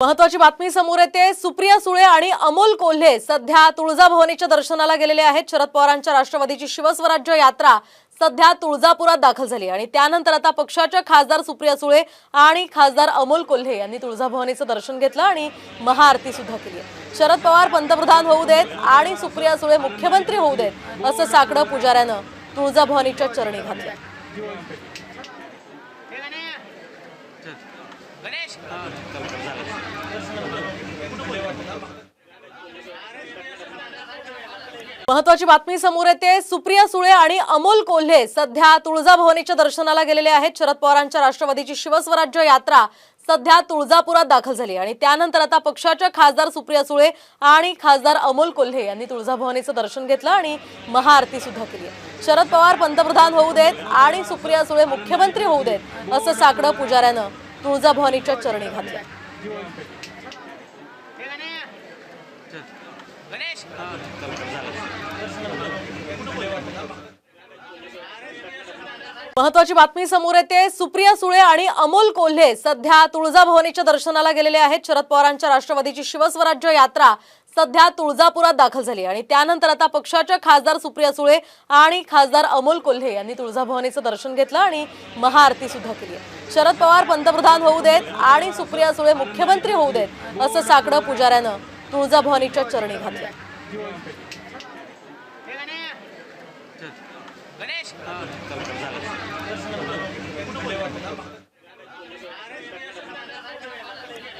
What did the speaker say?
महत्वाची बातमी समोर येते. सुप्रिया सुळे आणि अमोल कोल्हे सध्या तुळजाभवानीच्या दर्शनाला गेलेले आहेत. शरद पवारांच्या राष्ट्रवादीची शिवस्वराज्य यात्रा सध्या तुळजापुरात दाखल झाली आणि त्यानंतर आता पक्षाच्या खासदार सुप्रिया सुळे आणि खासदार अमोल कोल्हे यांनी तुळजाभवानीचं दर्शन घेतलं आणि महाआरती सुद्धा केली. शरद पवार पंतप्रधान होऊ देत आणि सुप्रिया सुळे मुख्यमंत्री होऊ देत असं साकडं पुजाऱ्यानं तुळजाभवानीच्या चरणी घातलं गणेश महत्वाची बातमी समोर येते. सुप्रिया सुळे आणि अमोल कोल्हे सध्या तुळजाभवानीच्या दर्शनाला गेलेले आहेत. शरद पवारांच्या राष्ट्रवादीची शिवस्वराज्य यात्रा सध्या तुळजापुरात दाखल झाली आणि त्यानंतर आता पक्षाच्या खासदार सुप्रिया सुळे आणि खासदार अमोल कोल्हे यांनी तुळजाभवानीचं दर्शन घेतलं आणि महाआरती सुद्धा केली शरद पवार पंतप्रधान होऊ देत आणि सुप्रिया सुळे मुख्यमंत्री होऊ देत असं साकडं पुजाऱ्यानं तुळजाभवानीच्या चरणी घातल्या. महत्वाची बातमी समोर येते. सुप्रिया सुळे आणि अमोल कोल्हे सध्या तुळजाभवानीच्या दर्शनाला गेलेले आहेत. शरद पवारांच्या राष्ट्रवादीची शिवस्वराज्य यात्रा सध्या तुळजापुरात दाखल झाली आणि त्यानंतर आता पक्षाच्या खासदार सुप्रिया सुळे आणि खासदार अमोल कोल्हे यांनी तुळजाभवानीचं दर्शन घेतलं आणि महाआरती सुद्धा केली शरद पवार पंतप्रधान होऊ देत आणि सुप्रिया सुळे मुख्यमंत्री होऊ देत असं साकडं पुजाऱ्यानं तुळजाभवानीच्या चरणी घातलं गणेश!